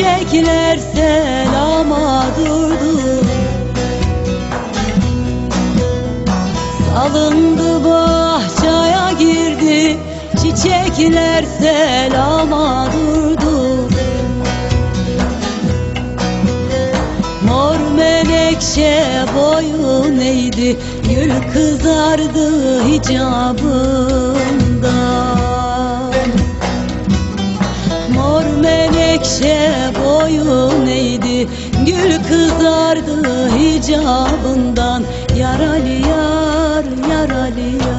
Çiçekler selama durdu. Salındı bahçeye girdi. Çiçekler selama durdu. Mor menekşe boyun eğdi. Gül kızardı hicabından Gül kızardı hicabından. Yaralı yar, yaralı yar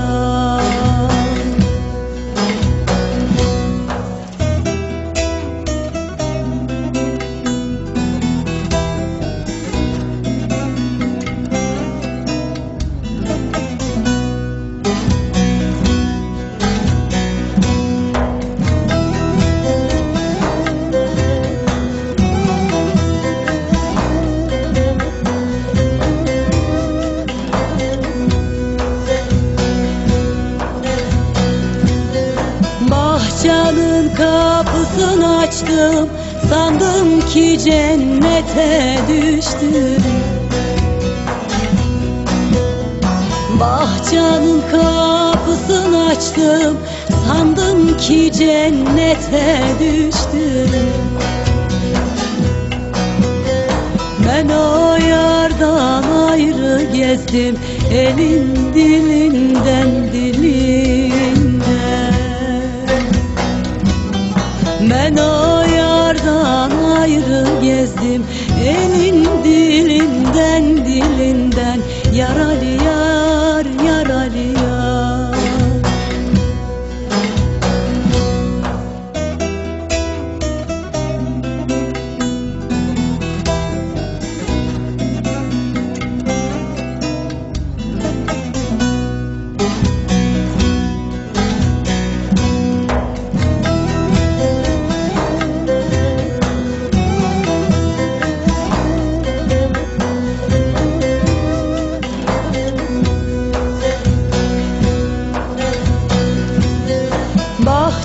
açtım Sandım ki cennete düştüm. Bahçanın kapısını açtım. Sandım ki cennete düştüm. Ben o yardan ayrı gezdim. Elin dilinden dilinden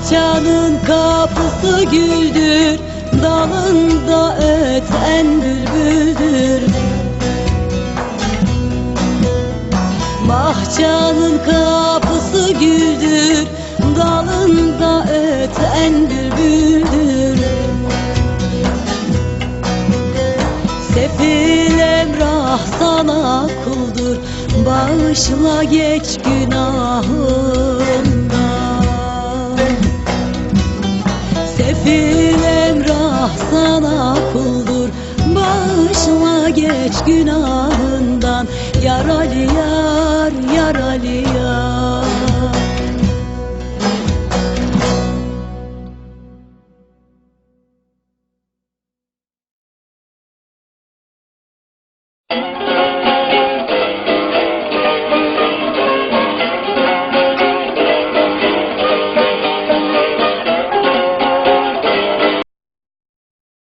Bahçanın kapısı güldür Dalında öten bülbüldür. Bahçanın kapısı güldür Dalında öten bülbüldür. Sefil emrah sana kuldur Bağışla geç günahından Sefil emrah sana kuldur. Bağışla geç günahından. Yaralı yar, yaralı yar